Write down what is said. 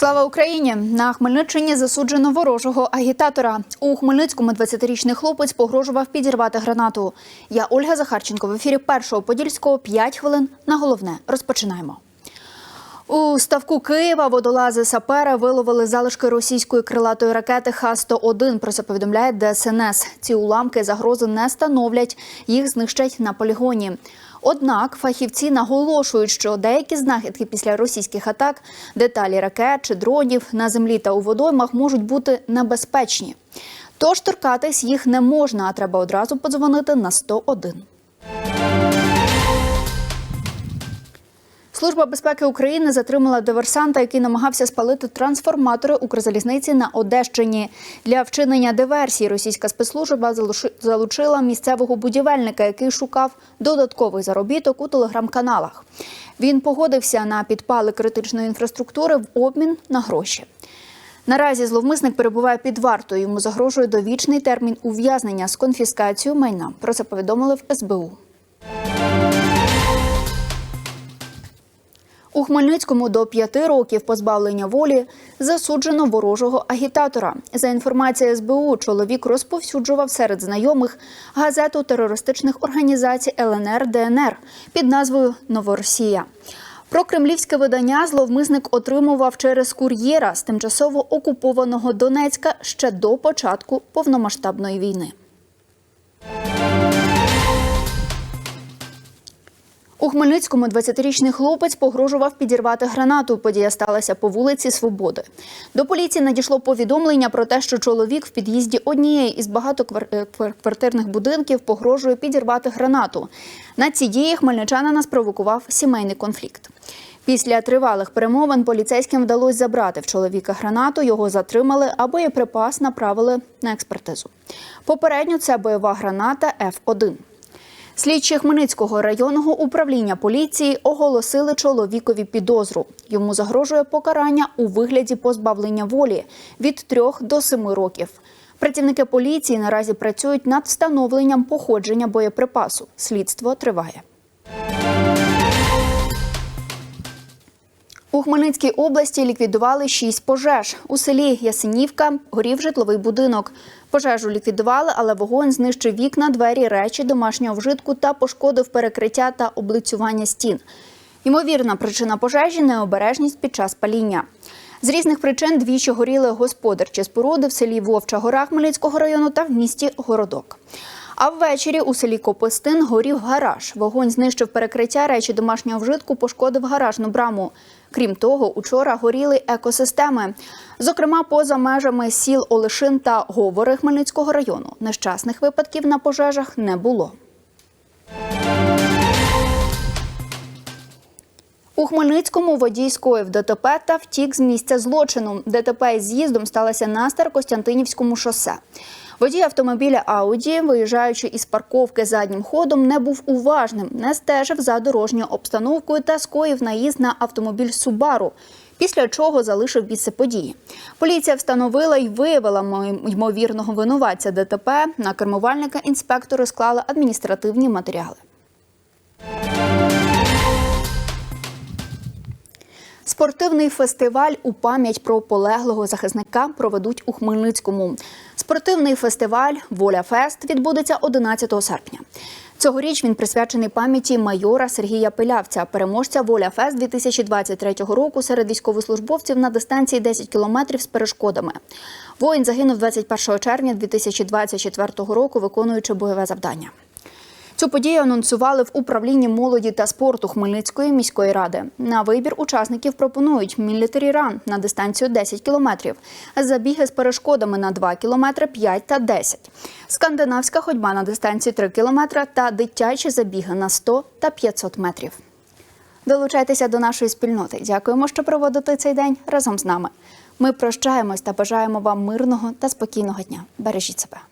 Слава Україні! На Хмельниччині засуджено ворожого агітатора. У Хмельницькому 20-річний хлопець погрожував підірвати гранату. Я Ольга Захарченко в ефірі першого подільського 5 хвилин на головне. Розпочинаємо. У ставку Києва водолази сапера виловили залишки російської крилатої ракети Х-101. Про це повідомляє ДСНС. Ці уламки загрози не становлять, їх знищать на полігоні. Однак фахівці наголошують, що деякі знахідки після російських атак, деталі ракет чи дронів на землі та у водоймах можуть бути небезпечні. Тож торкатись їх не можна, а треба одразу подзвонити на 101. Служба безпеки України затримала диверсанта, який намагався спалити трансформатори Укрзалізниці на Одещині. Для вчинення диверсії російська спецслужба залучила місцевого будівельника, який шукав додатковий заробіток у телеграм-каналах. Він погодився на підпали критичної інфраструктури в обмін на гроші. Наразі зловмисник перебуває під вартою. Йому загрожує довічний термін ув'язнення з конфіскацією майна. Про це повідомили в СБУ. У Хмельницькому до п'яти років позбавлення волі засуджено ворожого агітатора. За інформацією СБУ, чоловік розповсюджував серед знайомих газету терористичних організацій ЛНР ДНР під назвою Новоросія. Про кремлівське видання зловмисник отримував через кур'єра з тимчасово окупованого Донецька ще до початку повномасштабної війни. У Хмельницькому 20-річний хлопець погрожував підірвати гранату. Подія сталася по вулиці Свободи. До поліції надійшло повідомлення про те, що чоловік в під'їзді однієї із багатоквартирних будинків погрожує підірвати гранату. На ці дії хмельничанина спровокував сімейний конфлікт. Після тривалих перемовин поліцейським вдалося забрати в чоловіка гранату. Його затримали, а боєприпас направили на експертизу. Попередньо це бойова граната Ф1. Слідчі Хмельницького районного управління поліції оголосили чоловікові підозру. Йому загрожує покарання у вигляді позбавлення волі від 3 до 7 років. Працівники поліції наразі працюють над встановленням походження боєприпасу. Слідство триває. У Хмельницькій області ліквідували шість пожеж. У селі Ясенівка горів житловий будинок. Пожежу ліквідували, але вогонь знищив вікна, двері, речі домашнього вжитку та пошкодив перекриття та облицювання стін. Ймовірна причина пожежі необережність під час паління. З різних причин двічі горіли господарчі споруди в селі Вовча Гора Хмельницького району та в місті Городок. А ввечері у селі Копистин горів гараж. Вогонь знищив перекриття речі домашнього вжитку, пошкодив гаражну браму. Крім того, учора горіли екосистеми. Зокрема, поза межами сіл Олешин та Говори Хмельницького району. Нещасних випадків на пожежах не було. У Хмельницькому водій скоїв ДТП та втік з місця злочину. ДТП із з'їздом сталося на Старокостянтинівському шосе. Водій автомобіля Ауді, виїжджаючи із парковки заднім ходом, не був уважним, не стежив за дорожньою обстановкою та скоїв наїзд на автомобіль Субару. Після чого залишив місце події. Поліція встановила і виявила ймовірного винуватця ДТП. На кермувальника інспектори склали адміністративні матеріали. Спортивний фестиваль у пам'ять про полеглого захисника проведуть у Хмельницькому. Спортивний фестиваль Воля Фест відбудеться 11 серпня. Цьогоріч він присвячений пам'яті майора Сергія Пилявця, переможця Воля Фест 2023 року серед військовослужбовців на дистанції 10 кілометрів з перешкодами. Воїн загинув 21 червня 2024 року, виконуючи бойове завдання. Цю подію анонсували в управлінні молоді та спорту Хмельницької міської ради. На вибір учасників пропонують мілітарі ран на дистанцію 10 кілометрів, забіги з перешкодами на 2 кілометри, 5 та 10, скандинавська ходьба на дистанції 3 кілометри та дитячі забіги на 100 та 500 метрів. Долучайтеся до нашої спільноти. Дякуємо, що проводите цей день разом з нами. Ми прощаємось та бажаємо вам мирного та спокійного дня. Бережіть себе.